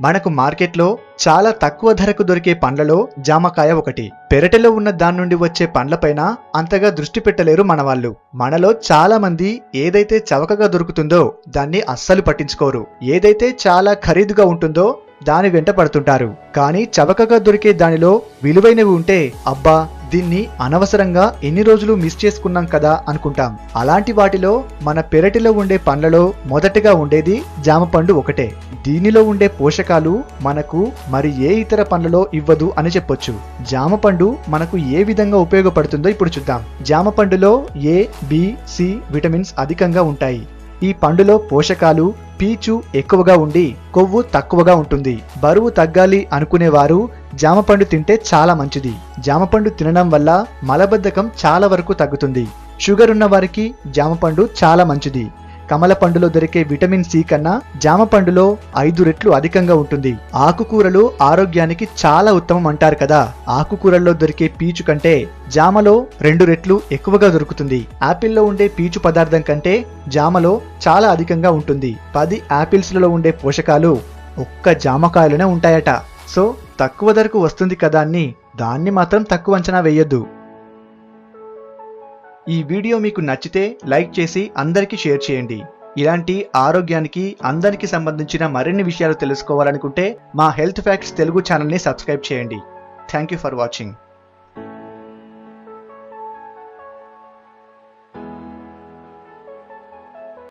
మనకు మార్కెట్లో చాలా తక్కువ ధరకు దొరికే పండ్లలో జామకాయ ఒకటి. పెరటలో ఉన్న దాని నుండి వచ్చే పండ్లపైన అంతగా దృష్టి పెట్టలేరు మనవాళ్ళు. మనలో చాలా మంది ఏదైతే చవకగా దొరుకుతుందో దాన్ని అస్సలు పట్టించుకోరు. ఏదైతే చాలా ఖరీదుగా ఉంటుందో దాని వెంట పడుతుంటారు. కానీ చవకగా దొరికే దానిలో విలువైనవి ఉంటే అబ్బా దీన్ని అనవసరంగా ఎన్ని రోజులు మిస్ చేసుకున్నాం కదా అనుకుంటాం. అలాంటి వాటిలో మన పెరటిలో ఉండే పండ్లలో మొదటగా ఉండేది జామ పండు ఒకటే. దీనిలో ఉండే పోషకాలు మనకు మరి ఏ ఇతర పండ్లలో ఇవ్వదు అని చెప్పొచ్చు. జామ పండు మనకు ఏ విధంగా ఉపయోగపడుతుందో ఇప్పుడు చూద్దాం. జామ పండులో ఏ బి సి విటమిన్స్ అధికంగా ఉంటాయి. ఈ పండులో పోషకాలు పీచు ఎక్కువగా ఉండి కొవ్వు తక్కువగా ఉంటుంది. బరువు తగ్గాలి అనుకునేవారు జామపండు తింటే చాలా మంచిది. జామపండు తినడం వల్ల మలబద్ధకం చాలా వరకు తగ్గుతుంది. షుగర్ ఉన్న వారికి జామపండు చాలా మంచిది. కమల పండులో దొరికే విటమిన్ సి కన్నా జామ పండులో ఐదు రెట్లు అధికంగా ఉంటుంది. ఆకుకూరలు ఆరోగ్యానికి చాలా ఉత్తమం అంటారు కదా. ఆకుకూరల్లో దొరికే పీచు కంటే జామలో రెండు రెట్లు ఎక్కువగా దొరుకుతుంది. యాపిల్లో ఉండే పీచు పదార్థం కంటే జామలో చాలా అధికంగా ఉంటుంది. పది యాపిల్స్లలో ఉండే పోషకాలు ఒక్క జామకాయలోనే ఉంటాయట. సో తక్కువ ధరకు వస్తుంది కదా అని దాన్ని మాత్రం తక్కువ అంచనా వేయొద్దు. ఈ వీడియో మీకు నచ్చితే లైక్ చేసి అందరికీ షేర్ చేయండి. ఇలాంటి ఆరోగ్యానికి అందరికి సంబంధించిన మరిన్ని విషయాలు తెలుసుకోవాలనుకుంటే మా హెల్త్ ఫ్యాక్ట్స్ తెలుగు ఛానల్ని సబ్స్క్రైబ్ చేయండి. Thank you for watching.